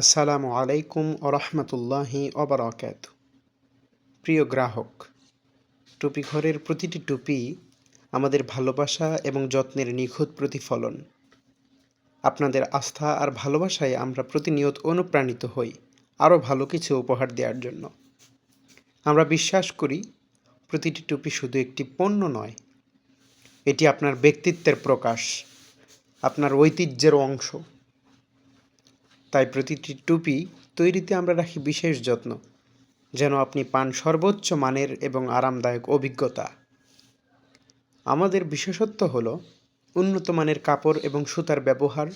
আসসালামু আলাইকুম ওরহমতুল্লাহি অবরাকাত প্রিয় গ্রাহক টুপি ঘরের প্রতিটি টুপি আমাদের ভালোবাসা এবং যত্নের নিখুঁত প্রতিফলন। আপনাদের আস্থা আর ভালোবাসায় আমরা প্রতিনিয়ত অনুপ্রাণিত হই আরও ভালো কিছু উপহার দেওয়ার জন্য। আমরা বিশ্বাস করি প্রতিটি টুপি শুধু একটি পণ্য নয়, এটি আপনার ব্যক্তিত্বের প্রকাশ, আপনার ঐতিহ্যের অংশ। তাই প্রতিটি টুপি তৈরিতে আমরা রাখি বিশেষ যত্ন, যেন আপনি পান সর্বোচ্চ মানের এবং আরামদায়ক অভিজ্ঞতা। আমাদের বিশেষত্ব হল উন্নত মানের কাপড় এবং সুতার ব্যবহার,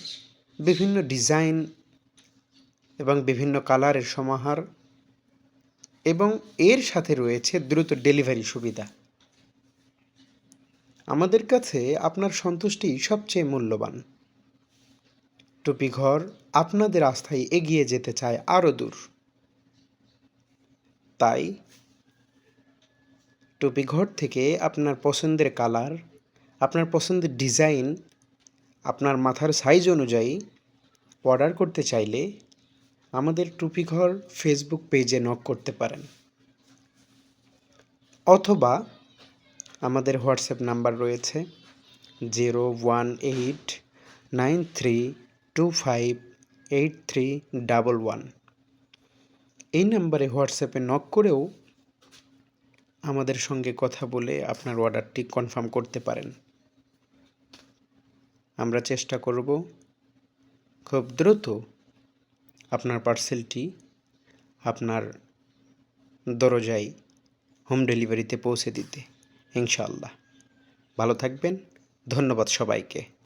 বিভিন্ন ডিজাইন এবং বিভিন্ন কালারের সমাহার এবং এর সাথে রয়েছে দ্রুত ডেলিভারি সুবিধা। আমাদের কাছে আপনার সন্তুষ্টি সবচেয়ে মূল্যবান। টুপি ঘর আপনাদের আস্থায় এগিয়ে যেতে চায় আরও দূর। তাই টুপি ঘর থেকে আপনার পছন্দের কালার, আপনার পছন্দের ডিজাইন, আপনার মাথার সাইজ অনুযায়ী অর্ডার করতে চাইলে আমাদের টুপি ঘর ফেসবুক পেজে নক করতে পারেন। অথবা আমাদের হোয়াটসঅ্যাপ নাম্বার রয়েছে zero one eight nine three two five eight three double one এই নাম্বারে হোয়াটসঅ্যাপে নক করেও আমাদের সঙ্গে কথা বলে আপনার অর্ডারটি কনফার্ম করতে পারেন। আমরা চেষ্টা করব খুব দ্রুত আপনার পার্সেলটি আপনার দরজায় হোম ডেলিভারিতে পৌঁছে দিতে, ইনশাআল্লাহ। ভালো থাকবেন, ধন্যবাদ সবাইকে।